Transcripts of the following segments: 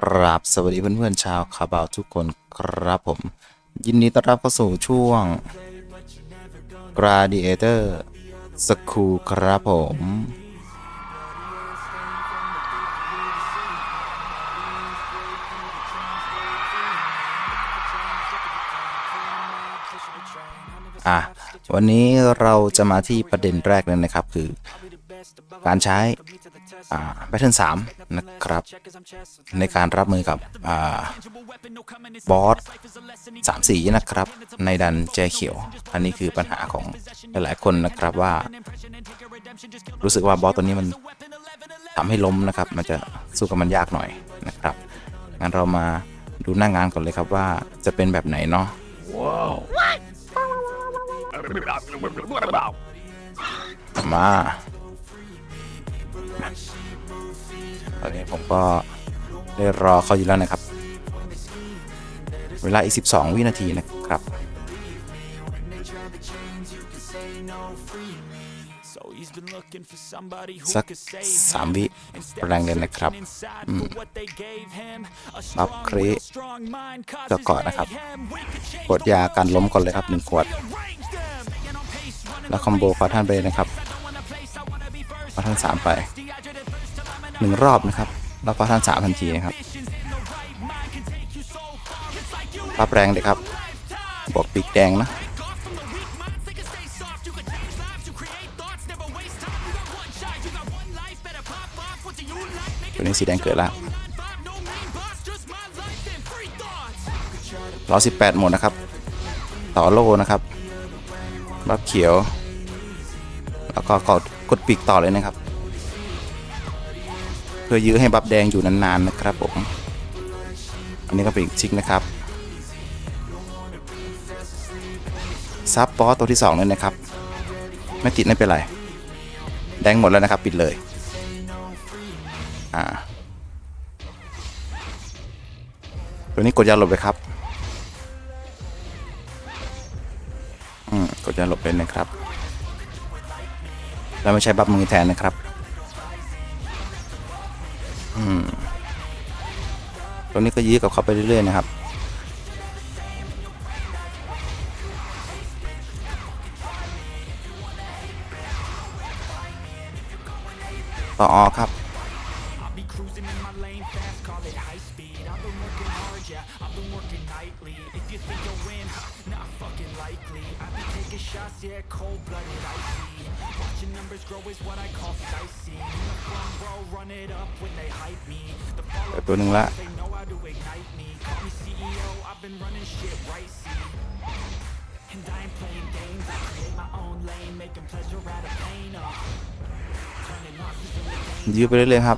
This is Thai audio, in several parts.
กราบสวัสดีเพื่อนๆชาวคาบาวทุกคนครับผม ยินดีต้อนรับเข้าสู่ช่วง Gladiator School ครับผม อะ วันนี้เราจะมาที่ประเด็นแรกเลยนะครับ คือการใช้แพทเทิร์นสามนะครับ ในการรับมือกับอบอสสามสีนะครับ ในดันแจเขียว อันนี้คือปัญหาของหลายๆคนนะครับว่า รู้สึกว่าบอสตัวนี้มันทำให้ล้มนะครับ มันจะสู้กับมันยากหน่อยนะครับงั้นเรามาดูหน้างงานก่อนเลยครับว่าจะเป็นแบบไหนเนาะ มาตอนนี้ผมก็ได้รอเขาอยู่แล้วนะครับ เวลาอีก 12 วินาทีนะครับ สักสามวิแรงเลยนะครับบัฟครีเจะกาะนะครับ กดยาการล้มก่อนเลยครับหนึ่งขวด แล้วคอมโบฟาท่านไปนะครับฟาท่านสามไปหนึ่งรอบนะครับ แล้วฟาท่านสามทันทีนะครับรับแรงเลยครับบวกปีกแดงนะตัวนี้สีแดงเกิดแล้วรอ18หมดนะครับ ต่อโลนะครับบัฟเขียว ก็กดกดปีกต่อเลยนะครับ เพื่อยื้อให้บัฟแดงอยู่นานๆนะครับผมอันนี้ก็เป็นอีกชิกนะครับซับบอตัวที่2เลยนะครับ ไม่ติดไม่เป็นไร แดงหมดแล้วนะครับปิดเลยอ่าตัวนี้กดยาหลบเลยครับอืมกดยาหลบเลยนะครับ แล้วไม่ใช้บัฟมือแทนนะครับอืมตัวนี้ก็ยื้อกับเขาไปเรื่อยๆนะครับต่ออครับ เปิดตัวหนึ่งละ ยื้อไปเรื่อยๆครับ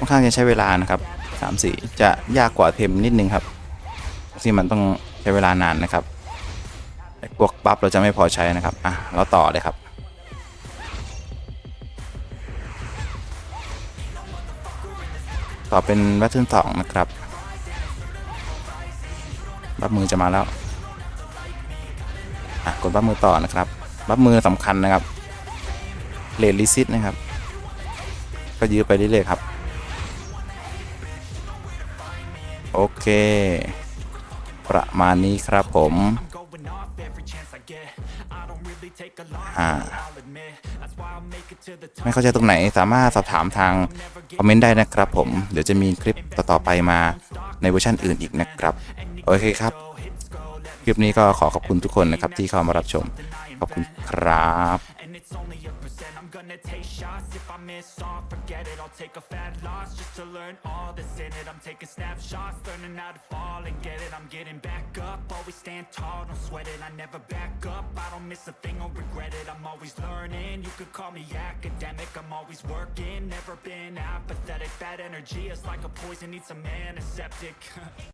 ค่อนข้างจะใช้เวลานะครับสามสี่จะยากกว่าเทมนิดนึงครับที่มันต้องใช้เวลานานนะครับพวกบัฟเราจะไม่พอใช้นะครับอะเราต่อเลยครับต่อเป็นแบทเทิลสองนะครับบัฟมือจะมาแล้วอะกดบัฟมือต่อนะครับบัฟมือสำคัญนะครับเลดลิซิตนะครับ ก็ยื้อไปเรื่อยๆครับ เค ประมาณนี้ครับผมไม่เข้าใจตรงไหนสามารถสอบถามทางคอมเมนต์ได้นะครับผม เดี๋ยวจะมีคลิปต่อ ๆ ไปมาในเวอร์ชันอื่นอีกนะครับ โอเคครับ คลิปนี้ก็ขอขอบคุณทุกคนนะครับที่เข้ามารับชม ขอบคุณครับ gonna take shots If I miss off, forget it I'll take a fat loss Just to learn all that's in it I'm taking snapshots Learning how to fall and get it I'm getting back up Always stand tall, don't sweat it I never back up I don't miss a thing or regret it I'm always learning You could call me academic I'm always working Never been apathetic Bad energy is like a poison Need some antiseptic